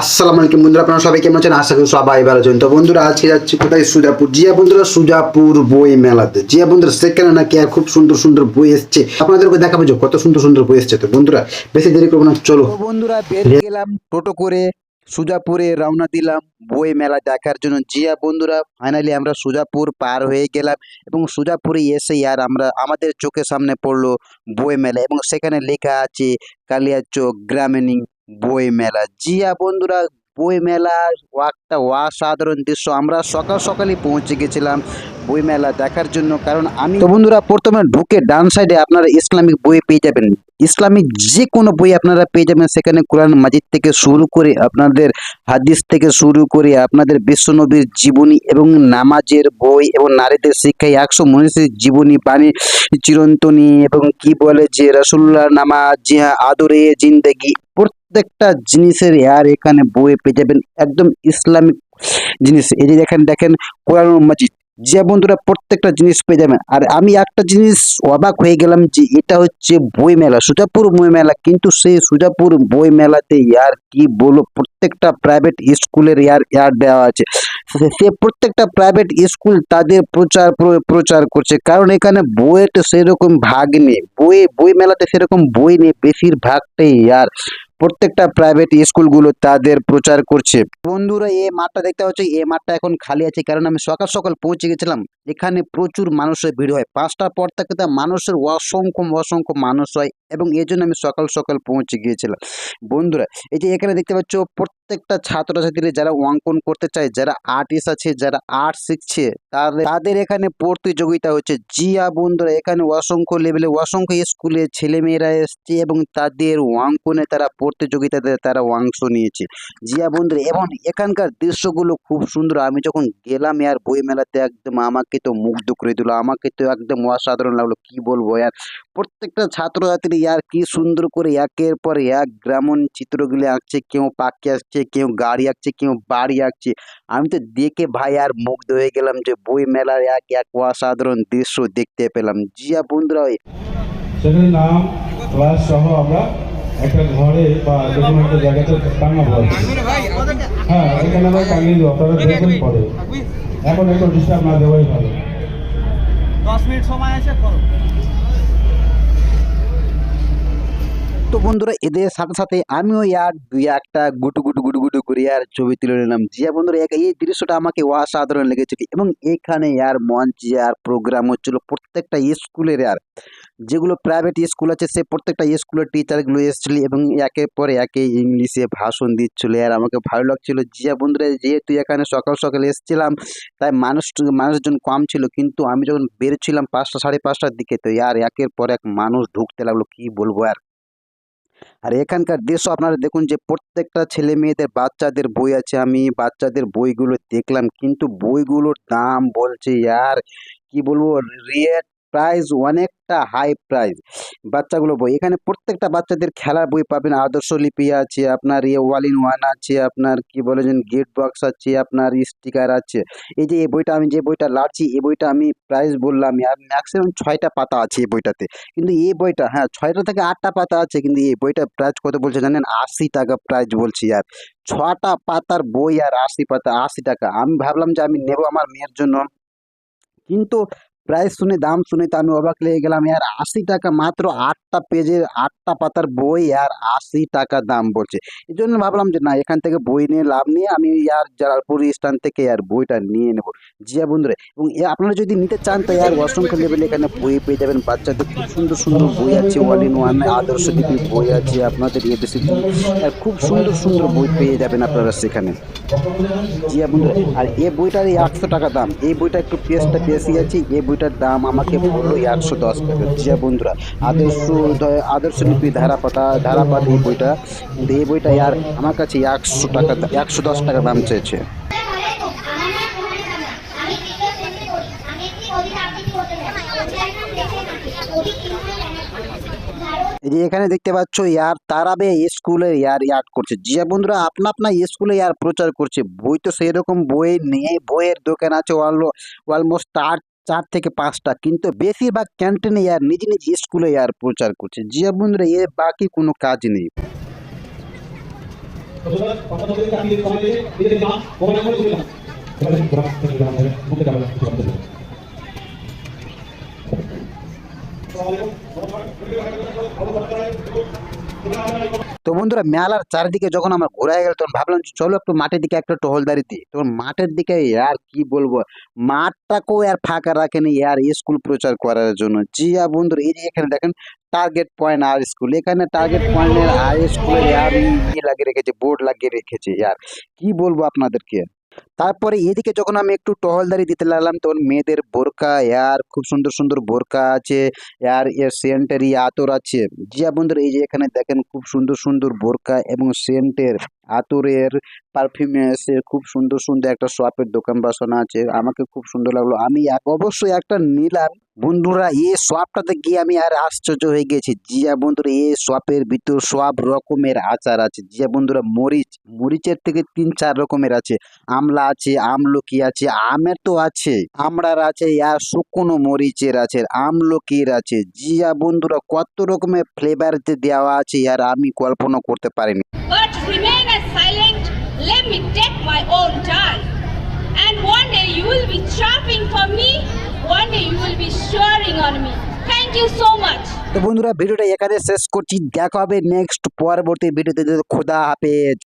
আসসালামু আলাইকুম বন্ধুরা, আপনারা সবাই কেমন আছেন? আশা করি সবাই ভালো আছেন। তো বন্ধুরা, আজকে যাচ্ছি কোথায়? সুজাপুর। জিয়া বন্ধুরা, সুজাপুর বই মেলাতে। জিয়া বন্ধুরা, সেখানে নাকি আর খুব সুন্দর সুন্দর বই এসছে। আপনাদেরকে দেখাবো যে কত সুন্দর সুন্দর বই এসছে। তো বন্ধুরা, বেশি দেরি করব না, চলো। বন্ধুরা, বের গেলাম টোটো করে, সুজাপুরে রওনা দিলাম বই মেলা দেখার জন্য। জিয়া বন্ধুরা ফাইনালি আমরা সুজাপুর পার হয়ে গেলাম এবং সুজাপুরে এসে আর আমরা, আমাদের চোখের সামনে পড়ল বই মেলা এবং সেখানে লেখা আছে, কালিয়াচক গ্রামীণ বই মেলা। জিয়া বন্ধুরা, বই মেলা একটা অসাধারণ দৃশ্য। আমরা সকাল সকালই পৌঁছে গেছিলাম বই মেলা দেখার জন্য। কারণ আমি তো বন্ধুরা, প্রথমে ঢুকে ডান সাইডে আপনারা ইসলামিক বই পেয়ে যাবেন। ইসলামিক যে কোনো বই আপনারা পেয়ে যাবেন। সেখানে কোরআন মাজিদ থেকে শুরু করে আপনাদের হাদিস থেকে শুরু করে আপনাদের বিশ্বনবীর জীবনী এবং নামাজের বই এবং নারীদের শিক্ষায় একশো মনীষীর জীবনী বাণী চিরন্তনী এবং কি বলে যে রসুল্লাহ নামাজ, জিহা, আদরে জিন্দেগি প্রত্যেকটা জিনিসের এয়ার এখানে বই পেয়ে যাবেন, একদম ইসলামিক জিনিস। এই যে দেখেন দেখেন, কোরআন মাজিদ। যে বন্ধুরা প্রত্যেকটা জিনিস পেয়ে যাবেন। আর আমি একটা জিনিস অবাক হয়ে গেলাম যে এটা হচ্ছে বই মেলা, সুজাপুর বই মেলা। কিন্তু সেই সুজাপুর বই মেলাতে ইয়ার কি বলো, প্রত্যেকটা প্রাইভেট স্কুলের ইয়ার ইয়ার দেওয়া আছে। সে- প্রত্যেকটা প্রাইভেট স্কুল তাদের প্রচার প্রচার করছে। কারণ এখানে বইয়ের সেরকম ভাগ নেই। বই বই মেলাতে সেরকম বই নেই, বেশিরভাগটাই ইয়ার প্রত্যেকটা প্রাইভেট স্কুলগুলো তাদের প্রচার করছে। বন্ধুরা, এ মাঠটা দেখতে পাচ্ছি, এ মাঠটা এখন খালি আছে, কারণ আমি সকাল সকাল পৌঁছে গেছিলাম। এখানে প্রচুর মানুষের ভিড় হয়। পাঁচটার পর থেকে তো মানুষের অসংখ্য অসংখ্য মানুষ হয় এবং এই জন্য আমি সকাল সকাল পৌঁছে গিয়েছিলাম। বন্ধুরা, এই যে এখানে দেখতে পাচ্ছ, প্রত্যেকটা ছাত্রছাত্রী যারা অঙ্কন করতে চায়, যারা আর্টিস্ট আছে, যারা আর্ট শিখছে, তাদের তাদের এখানে প্রতিযোগিতা হচ্ছে। জিয়া বন্ধুরা, এখানে অসংখ্য লেভেলে অসংখ্য স্কুলে ছেলেমেয়েরা এসছে এবং তাদের অঙ্কনে তারা প্রতিযোগিতাতে তারা অংশ নিয়েছে। জিয়া বন্ধুরা, এবং এখানকার দৃশ্যগুলো খুব সুন্দর। আমি যখন গেলাম আর বই মেলাতে একদম আমাকে তো মুগ্ধ করে দিল। আমাকে তো একদম অসাধারণ লাগল, কি বলব? আর প্রত্যেকটা ছাত্রছাত্রী আর কি সুন্দর করে একের পর এক গ্রামীণ চিত্রগুলি আঁকছে, কেউ পাখি আঁকছে, কেউ গাড়ি আঁকছে, কেউ বাড়ি আঁকছে। আমি তো দেখে ভাই আর মুগ্ধ হয়ে গেলাম যে বই মেলার এক এক অসাধারণ দৃশ্য দেখতে পেলাম। জিয়া বন্ধুরা সেখানে নাম, ক্লাস সহ আমরা একটা ঘরে বা একটা জায়গাতে হ্যাঁ এখানে আমরা টাঙিয়ে দেবো, আপনারা পরে। এখন একটু ডিস্টার্ব না দেওয়াই ভালো। দশ মিনিট সময় আছে করো। তো বন্ধুরা, এদের সাথে সাথে আমিও ইয়ার দুই একটা গুটু গুটু গুটু গুটু করে আর ছবি তুলে নিলাম। জিয়া বন্ধুরা এক- এই দৃশ্যটা আমাকে অসাধারণ লেগেছিল এবং এখানে আর মঞ্চ আর প্রোগ্রাম হচ্ছিল প্রত্যেকটা স্কুলের আর যেগুলো প্রাইভেট স্কুল আছে, সে প্রত্যেকটা স্কুলের টিচারগুলো এসেছিল এবং একের পর একে ইংলিশে ভাষণ দিচ্ছিল। আর আমাকে ভালো লাগছিল। জিয়া বন্ধুরা, যেহেতু এখানে সকাল সকাল এসেছিলাম, তাই মানুষ, মানুষজন কম ছিল, কিন্তু আমি যখন বেরোচ্ছিলাম পাঁচটা, সাড়ে পাঁচটার দিকে, তো আর একের পর এক মানুষ ঢুকতে লাগল, কি বলব আর। আর এখানকার দৃশ্য আপনারা দেখুন যে প্রত্যেকটা ছেলে মেয়েদের বাচ্চাদের বই আছে। আমি বাচ্চাদের বইগুলো দেখলাম, কিন্তু বইগুলোর দাম বলছে আর কি বলব? রেট প্রাইস অনেকটা হাই প্রাইস বাচ্চাগুলো বই। এখানে প্রত্যেকটা বাচ্চাদের খেলার বই পাবেন। আদর্শ লিপি আছে, আপনার ইয়ে ওয়াল ইন ওয়ান আছে, আপনার কি বলে যেন গেট বক্স আছে, আপনার স্টিকার আছে। এই যে, এই বইটা আমি যে বইটা লাড়ছি, এই বইটা আমি প্রাইস বললাম, আর ম্যাক্সিমাম ছয়টা পাতা আছে এই বইটাতে। কিন্তু এই বইটা হ্যাঁ ছয়টা থেকে আটটা পাতা আছে, কিন্তু এই বইটা প্রাইস কত বলছে জানেন? আশি টাকা প্রাইস বলছি আর। ছটা পাতার বই আর আশি পাতা, আশি টাকা। আমি ভাবলাম যে আমি নেব আমার মেয়ের জন্য। কিন্তু প্রাইস শুনে দাম শুনে তো আমি অবাক লেগে গেলাম আর আশি টাকা মাত্র আটটা পেজের আটটা পাতার বই আর আশি টাকা দাম বলছে। এই জন্য ভাবলাম যে, না, এখান থেকে বই নিয়ে লাভ নিয়ে আমি আর জালালপুর স্ট্যান্ড থেকে আর বইটা নিয়ে নেব। জিয়া বন্ধুরা, এবং আপনারা যদি নিতে চান, তো আর অসংখ্য লেভেলে এখানে বই পেয়ে যাবেন। বাচ্চাদের খুব সুন্দর সুন্দর বই আছে ওয়াল ইন ওয়ান আদর্শ লিপির বই আছে, আপনাদের এবিসি আর খুব সুন্দর সুন্দর বই পেয়ে যাবেন আপনারা সেখানে। জিয়া বন্ধুরা, আর এই বইটার এই আটশো টাকা দাম, এই বইটা একটু পেজটা বেশি আছে এই বইটার দাম আমাকে বলল একশো দশ টাকা। বন্ধুরা, আদর্শ আদর্শ লিপি ধারাপাতা ধারাপাত এই বইটা এই বইটা আর আমার কাছে একশো টাকা একশো দশ টাকা দাম চেয়েছে। এখানে দেখতে পাচ্ছ ইয়ার তারাবে স্কুলে ইয়ার ইয়ার করছে। জিয়া বন্ধুরা, আপনা আপনা স্কুলে ইয়ার প্রচার করছে। বই তো সেই রকম বই নেই, বইয়ের দোকান আছে অলমোস্ট চার চার থেকে পাঁচটা। কিন্তু বেশিরভাগ ক্যান্টিনে ইয়ার নিজ নিজ স্কুলে ইয়ার প্রচার করছে। জিয়া বন্ধুরা এ বাকি কোনো কাজ নেই। তো বন্ধুরা, মেলার চারিদিকে যখন আমরা ঘুরে গেল তখন ভাবলাম চলো একটু মাঠের দিকে একটা টহলদারি দিই। তখন মাঠের দিকে আর কি বলব, মাঠটাকেও আর ফাঁকা রাখেনি আর স্কুল প্রচার করার জন্য। জিয়া বন্ধুরা, এই যে এখানে দেখেন টার্গেট পয়েন্ট আর স্কুল এখানে টার্গেট পয়েন্টের আর স্কুলের আর ইয়ে লাগিয়ে রেখেছে বোর্ড লাগিয়ে রেখেছে। আর কি বলব আপনাদেরকে? তারপরে এদিকে যখন আমি একটু টহলদারি দিতে লাগলাম, তখন মেয়েদের বোরকা আর খুব সুন্দর সুন্দর বোরকা আছে আর এর সেন্টারি, আতর আছে। জিয়া বন্ধুরা, এই যে এখানে দেখেন, খুব সুন্দর সুন্দর বোরকা এবং সেন্টের আতরের পারফিউমেন্সের খুব সুন্দর সুন্দর একটা শপের দোকান বাসনা আছে। আমাকে খুব সুন্দর লাগল। আমি অবশ্যই একটা নিলাম। বন্ধুরা, এই শপটাতে গিয়ে আমি আর আশ্চর্য হয়ে গেছি। জিয়া বন্ধুরা, এই শপের ভিতর সব রকমের আচার আছে। জিয়া বন্ধুরা, মরিচ, মরিচের থেকে তিন, চার রকমের আছে। আমলা আছে, আমলকি আছে, আমের তো আছে, আমড়ার আছে, আর শুকনো মরিচের আছে, আমলকির আছে। জিয়া বন্ধুরা, কত রকমের ফ্লেভার দেওয়া আছে, আর আমি কল্পনা করতে পারিনি। Silent, let me take my own turn. And one day you will be chopping for me, one day you will be shoring on me. Thank you so much. তো বন্ধুরা ভিডিওটা এখানে শেষ করছি দেখা হবে নেক্সট পরবর্তী ভিডিওতে খোদা হাফেজ